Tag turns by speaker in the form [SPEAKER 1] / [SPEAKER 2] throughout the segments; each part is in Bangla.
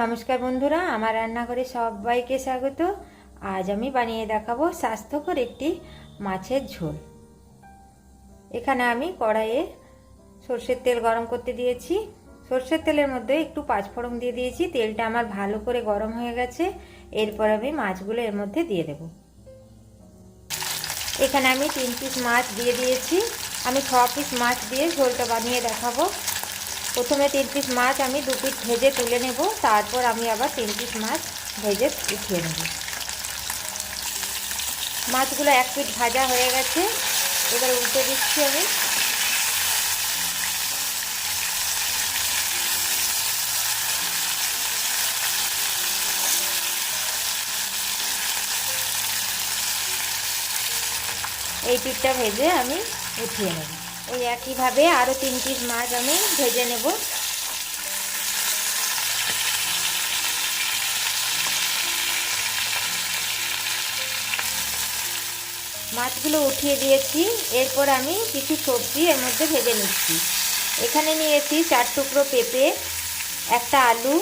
[SPEAKER 1] নমস্কার বন্ধুরা, আমার রান্নাঘরে সবাইকে স্বাগত। আজ আমি বানিয়ে দেখাবো স্বাস্থ্যকর একটি মাছের ঝোল। এখানে আমি কড়াইয়ে সর্ষের তেল গরম করতে দিয়েছি। সর্ষের তেলের মধ্যে একটু পাঁচফোড়ন দিয়ে দিয়েছি। তেলটা আমার ভালো করে গরম হয়ে গেছে। এরপর আমি মাছগুলো এর মধ্যে দিয়ে দেব। এখানে আমি তিন পিস মাছ দিয়ে দিয়েছি। আমি ছ পিস মাছ দিয়ে ঝোলটা বানিয়ে দেখাবো। প্রথমে তিন পিস মাছ আমি দু পিস ভেজে তুলে নেব, তারপর আমি আবার তিন পিস মাছ ভেজে উঠিয়ে নেব। মাছগুলো এক পিস ভাজা হয়ে গেছে, এবার উল্টে দিচ্ছি আমি। এই পিঠটা ভেজে আমি উঠিয়ে নেব। ওই একইভাবে আরও তিন পিস মাছ আমি ভেজে নেব। মাছগুলো উঠিয়ে দিয়েছি, এরপর আমি কিছু সবজি এর মধ্যে ভেজে নিচ্ছি। এখানে নিয়েছি চার টুকরো পেঁপে, একটা আলু,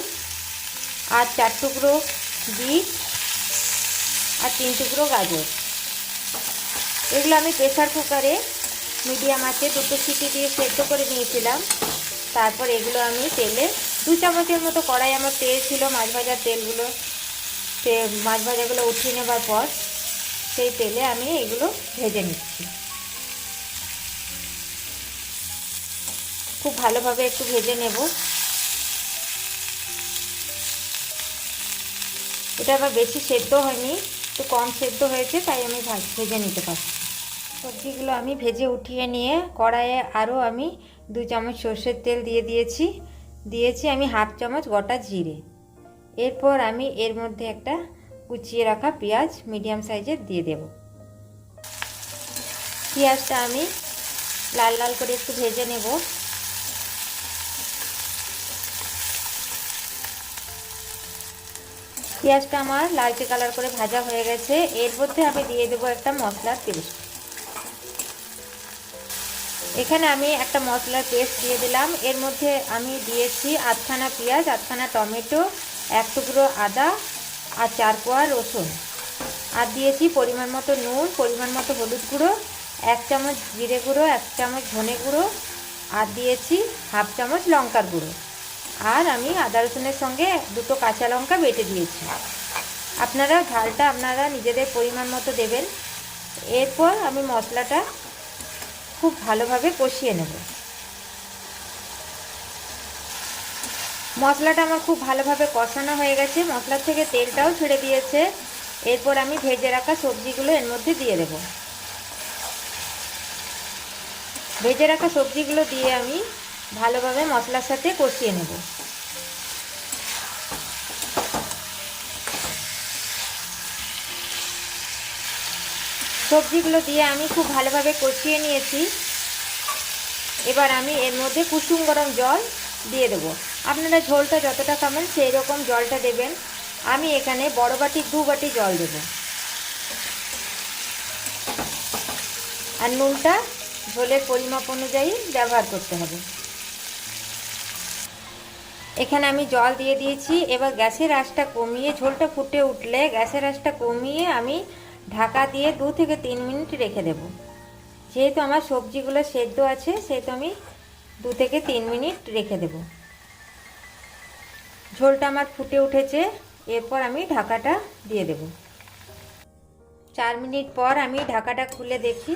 [SPEAKER 1] আর চার টুকরো বিট, আর তিন টুকরো গাজর। এগুলো আমি প্রেসার কুকারে মিডিয়াম আছে, দুটো সিটি দিয়ে সেদ্ধ করে নিয়েছিলাম। তারপর এগুলো আমি তেলে, দু চামচের মতো কড়াই আমার তেল ছিল, মাছ ভাজার তেলগুলো সে মাছ ভাজাগুলো উঠিয়ে নেবার পর সেই তেলে আমি এগুলো ভেজে নিচ্ছি। খুব ভালোভাবে একটু ভেজে নেব। এটা আবার বেশি সেদ্ধ হয়নি, একটু কম সেদ্ধ হয়েছে, তাই আমি ভেজে নিতে পারছি। সবজিগুলো আমি ভেজে উঠিয়ে নিয়ে কড়াইয়ে আরও আমি দু চামচ সর্ষের তেল দিয়ে দিয়েছি। দিয়েছি আমি হাফ চামচ গোটা জিরে। এরপর আমি এর মধ্যে একটা কুচিয়ে রাখা পেঁয়াজ মিডিয়াম সাইজের দিয়ে দেব। পেঁয়াজটা আমি লাল লাল করে একটু ভেজে নেব। পেঁয়াজটা আমার লালচে কালার করে ভাজা হয়ে গেছে। এর মধ্যে আমি দিয়ে দেবো একটা মশলার পেস্ট। এখানে আমি একটা মশলার পেস্ট দিয়ে দিলাম। এর মধ্যে আমি দিয়েছি আধখানা পেঁয়াজ, আধখানা টমেটো, এক টুকরো আদা আর চার কোয়া রসুন। আর দিয়েছি পরিমাণ মতো নুন, পরিমাণ মতো হলুদ গুঁড়ো, এক চামচ জিরে গুঁড়ো, এক চামচ ধনে গুঁড়ো, আর দিয়েছি হাফ চামচ লঙ্কার গুঁড়ো। আর আমি আদা রসুনের সঙ্গে দুটো কাঁচা লঙ্কা বেটে দিয়েছি। আপনারা ঝালটা আপনারা নিজেদের পরিমাণ মতো দেবেন। এরপর আমি মশলাটা খুব ভালোভাবে কষিয়ে নেব। মশলাটা আমার খুব ভালোভাবে কষানো হয়ে গেছে। মশলার থেকে তেলটাও ছেড়ে দিয়েছে। এরপর আমি ভেজে রাখা সবজিগুলো এর মধ্যে দিয়ে দেব। ভেজে রাখা সবজিগুলো দিয়ে আমি ভালোভাবে মশলার সাথে কষিয়ে নেব। সবজিগুলো দিয়ে আমি খুব ভালোভাবে কষিয়ে নিয়েছি। এবার আমি এর মধ্যে কুসুম গরম জল দিয়ে দেব। আপনারা ঝোলটা যতটা খাবেন সেই রকম জলটা দেবেন। আমি এখানে বড় বাটি, দু বাটি জল দেব। আর নুনটা ঝোলের পরিমাপ অনুযায়ী ব্যবহার করতে হবে। এখানে আমি জল দিয়ে দিয়েছি। এবার গ্যাসের আঁচটা কমিয়ে, ঝোলটা ফুটে উঠলে গ্যাসের আঁচটা কমিয়ে আমি ঢাকা দিয়ে দু থেকে তিন মিনিট রেখে দেব। যেহেতু আমার সবজিগুলো সেদ্ধ আছে, সেহেতু আমি দু থেকে তিন মিনিট রেখে দেব। ঝোলটা আমার ফুটে উঠেছে, এরপর আমি ঢাকাটা দিয়ে দেব। চার মিনিট পর আমি ঢাকাটা খুলে দেখি।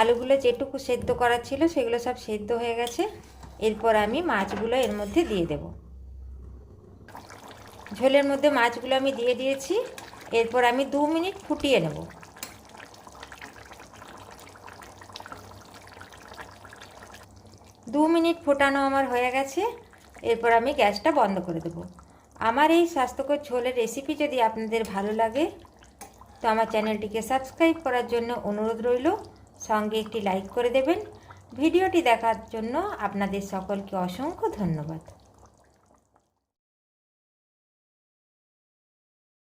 [SPEAKER 1] আলুগুলো যেটুকু সেদ্ধ করার ছিল, সেগুলো সব সেদ্ধ হয়ে গেছে। এরপর আমি মাছগুলো এর মধ্যে দিয়ে দেব। ঝোলের মধ্যে মাছগুলো আমি দিয়ে দিয়েছি। এরপর আমি দু মিনিট ফুটিয়ে নেব। দু মিনিট ফোটানো আমার হয়ে গেছে, এরপর আমি গ্যাসটা বন্ধ করে দেব। আমার এই স্বাস্থ্যকর ঝোলের রেসিপি যদি আপনাদের ভালো লাগে, তো আমার চ্যানেলটিকে সাবস্ক্রাইব করার জন্য অনুরোধ রইল। সঙ্গে একটি লাইক করে দেবেন। ভিডিওটি দেখার জন্য আপনাদের সকলকে অসংখ্য ধন্যবাদ।